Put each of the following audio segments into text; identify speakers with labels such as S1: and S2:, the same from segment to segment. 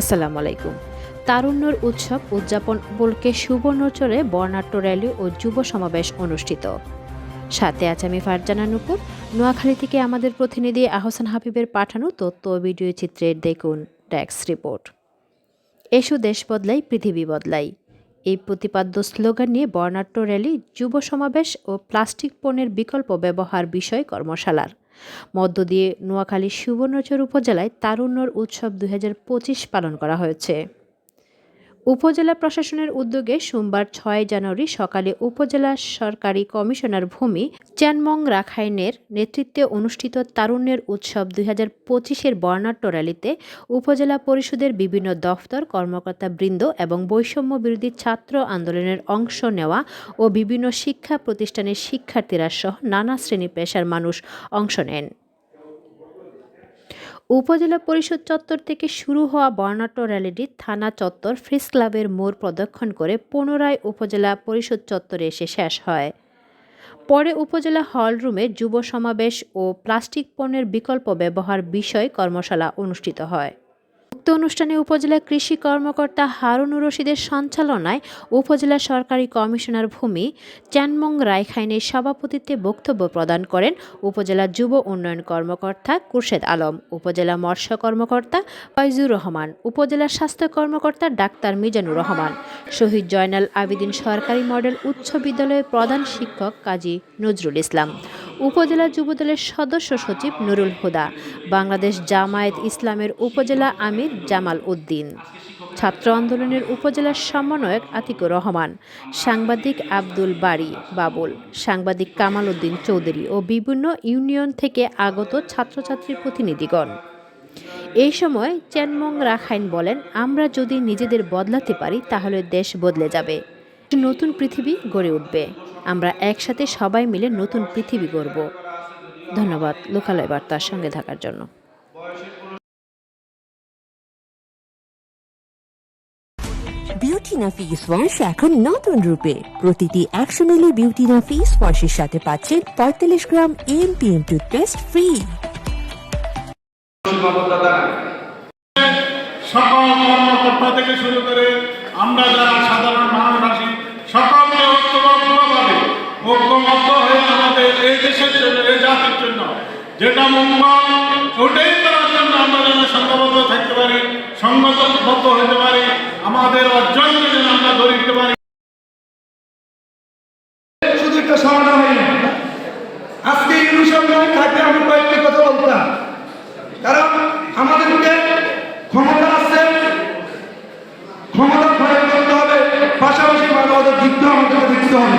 S1: আসসালামু আলাইকুম তারুণ্যর উৎসব উদযাপন উপলক্ষে সুবর্ণচরে বর্ণাট্য র্যালি ও যুব সমাবেশ অনুষ্ঠিত সাথে আছে আমি ফারজানা নুপুর নোয়াখালী থেকে আমাদের প্রতিনিধি আহসান হাবিবের পাঠানো তথ্য ভিডিও চিত্রের দেখুন ট্যাক্স রিপোর্ট এসো দেশ বদলাই পৃথিবী বদলাই এই প্রতিপাদ্য স্লোগান নিয়ে বর্ণাট্য র্যালি যুব সমাবেশ ও প্লাস্টিক পণ্যের বিকল্প ব্যবহার বিষয় কর্মশালার মধ্য দিয়ে নোয়াখালীর সুবর্ণচর উপজেলায় তারুণ্যর উৎসব দুই পালন করা হয়েছে উপজেলা প্রশাসনের উদ্যোগে সোমবার ছয় জানুয়ারি সকালে উপজেলা সরকারি কমিশনার ভূমি চ্যানমং রাখাইনের নেতৃত্বে অনুষ্ঠিত তারুণ্যের উৎসব দুই হাজার পঁচিশের বর্ণাঢ্য র্যালিতে উপজেলা পরিষদের বিভিন্ন দফতর কর্মকর্তা বৃন্দ এবং বৈষম্য বিরোধী ছাত্র আন্দোলনের অংশ নেওয়া ও বিভিন্ন শিক্ষা প্রতিষ্ঠানের শিক্ষার্থীরা সহ নানা শ্রেণী পেশার মানুষ অংশ নেন উপজেলা পরিষদ চত্বর থেকে শুরু হওয়া বর্ণাট্য র্যালিটি থানা চত্বর ফ্রিস ক্লাবের মোড় প্রদক্ষণ করে পুনরায় উপজেলা পরিষদ চত্বরে এসে শেষ হয় পরে উপজেলা হলরুমে যুব সমাবেশ ও প্লাস্টিক পণ্যের বিকল্প ব্যবহার বিষয় কর্মশালা অনুষ্ঠিত হয় উক্ত অনুষ্ঠানে উপজেলা কৃষি কর্মকর্তা হারুনুর রশিদের সঞ্চালনায় উপজেলা সরকারি কমিশনার ভূমি চ্যানমং রায়খাইনের সভাপতিত্বে বক্তব্য প্রদান করেন উপজেলা যুব উন্নয়ন কর্মকর্তা কুরশেদ আলম উপজেলা মৎস্য কর্মকর্তা ফয়জুর রহমান উপজেলা স্বাস্থ্য কর্মকর্তা ডাক্তার মিজানুর রহমান শহীদ জয়নাল আবিদিন সরকারি মডেল উচ্চ বিদ্যালয়ের প্রধান শিক্ষক কাজী নজরুল ইসলাম উপজেলা যুবদলের সদস্য সচিব নুরুল হুদা বাংলাদেশ জামায়াত ইসলামের উপজেলা আমির জামাল উদ্দিন ছাত্র আন্দোলনের উপজেলার সমন্বয়ক আতিকুর রহমান সাংবাদিক আব্দুল বাড়ি বাবুল সাংবাদিক কামাল উদ্দিন চৌধুরী ও বিভিন্ন ইউনিয়ন থেকে আগত ছাত্রছাত্রী প্রতিনিধিগণ এই সময় চেনমং রাখাইন বলেন আমরা যদি নিজেদের বদলাতে পারি তাহলে দেশ বদলে যাবে নতুন পৃথিবী গড়ে উঠবে আমরা একসাথে সবাই মিলে নতুন পৃথিবী গড়ব ধন্যবাদ লোকালয় বার্তার সঙ্গে থাকার জন্য
S2: বিউটি বিউটিনা ফেস ওয়াশ এখন নতুন রূপে প্রতিটি একশো মিলি না ফেস ওয়াশের সাথে পাচ্ছেন পঁয়তাল্লিশ gram M P M toothpaste free
S3: সকল কর্মকর্তা থেকে শুরু করে আমরা যারা সাধারণ মানুষ যেটা মঙ্গল ওটাই আমরা যেন থাকতে পারি সংগতবদ্ধ হতে পারি আমাদের অর্জনকে যেন আমরা ধরে নিতে পারি
S4: সমাধান হয় না আজকে ইউনিশন নয় থাকলে আমি কয়েকটি কথা বলতাম কারণ আমাদেরকে ক্ষমতা আছে ক্ষমতা প্রয়োগ করতে হবে পাশাপাশি মানবতার দিকটাও আমাদেরকে দেখতে হবে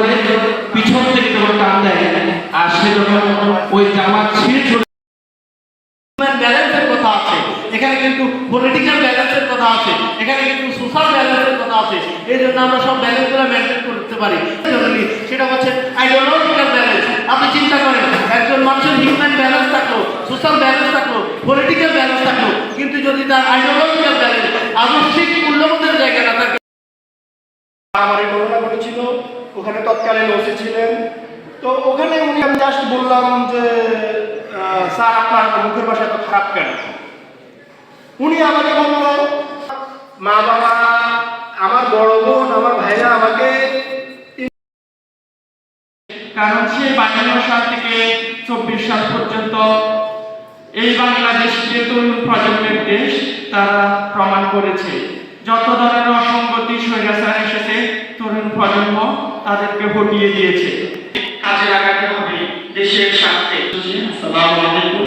S5: ধরে পিছন থেকে যখন টান দেয় আর সে যখন ওই জামা ছিঁড়ে চলে
S6: ব্যালেন্সের কথা আছে এখানে কিন্তু পলিটিক্যাল ব্যালেন্সের কথা আছে এখানে কিন্তু সোশ্যাল ব্যালেন্সের কথা আছে এই জন্য আমরা সব ব্যালেন্সগুলো মেনটেন করতে পারি সেটা হচ্ছে আইডিওলজিক্যাল ব্যালেন্স আপনি চিন্তা করেন একজন মানুষের হিউম্যান ব্যালেন্স থাকলো সোশ্যাল ব্যালেন্স থাকলো পলিটিক্যাল ব্যালেন্স থাকলো কিন্তু যদি তার আইডিওলজিক্যাল ব্যালেন্স আদর্শিক মূল্যবোধের জায়গা না থাকে
S7: আমার এই ঘটনা ঘটেছিল ওখানে তৎকালীন ওসি ছিলেন তো ওখানে উনি আমি জাস্ট বললাম যে স্যার আপনার মুখের ভাষা তো খারাপ কেন উনি আমাকে বলল মা বাবা আমার বড় বোন আমার ভাইরা আমাকে
S8: কারণ সে বাংলা সাল থেকে চব্বিশ সাল পর্যন্ত এই বাংলাদেশ যে তরুণ প্রজন্মের দেশ তারা প্রমাণ করেছে যত ধরনের অসঙ্গতি স্বৈরাচার এসেছে তরুণ প্রজন্ম তাদেরকে হটিয়ে দিয়েছে কাজে লাগাতে হবে দেশের স্বার্থে
S9: আসসালামু আলাইকুম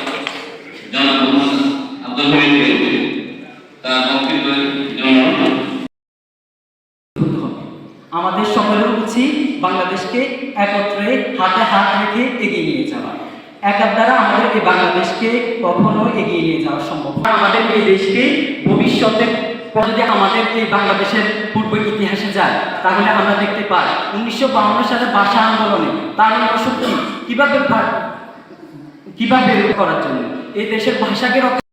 S10: আমাদের সকলের উচিত বাংলাদেশকে একত্রে হাতে হাত রেখে এগিয়ে নিয়ে যাওয়া একার দ্বারা আমাদের এই বাংলাদেশকে কখনো এগিয়ে নিয়ে যাওয়া সম্ভব আমাদের এই দেশকে ভবিষ্যতে যদি আমাদের এই বাংলাদেশের পূর্ব ইতিহাসে যায় তাহলে আমরা দেখতে পাই উনিশশো সালে ভাষা আন্দোলনে তার শক্তি কীভাবে কীভাবে করার জন্য এই দেশের ভাষাকে রক্ষা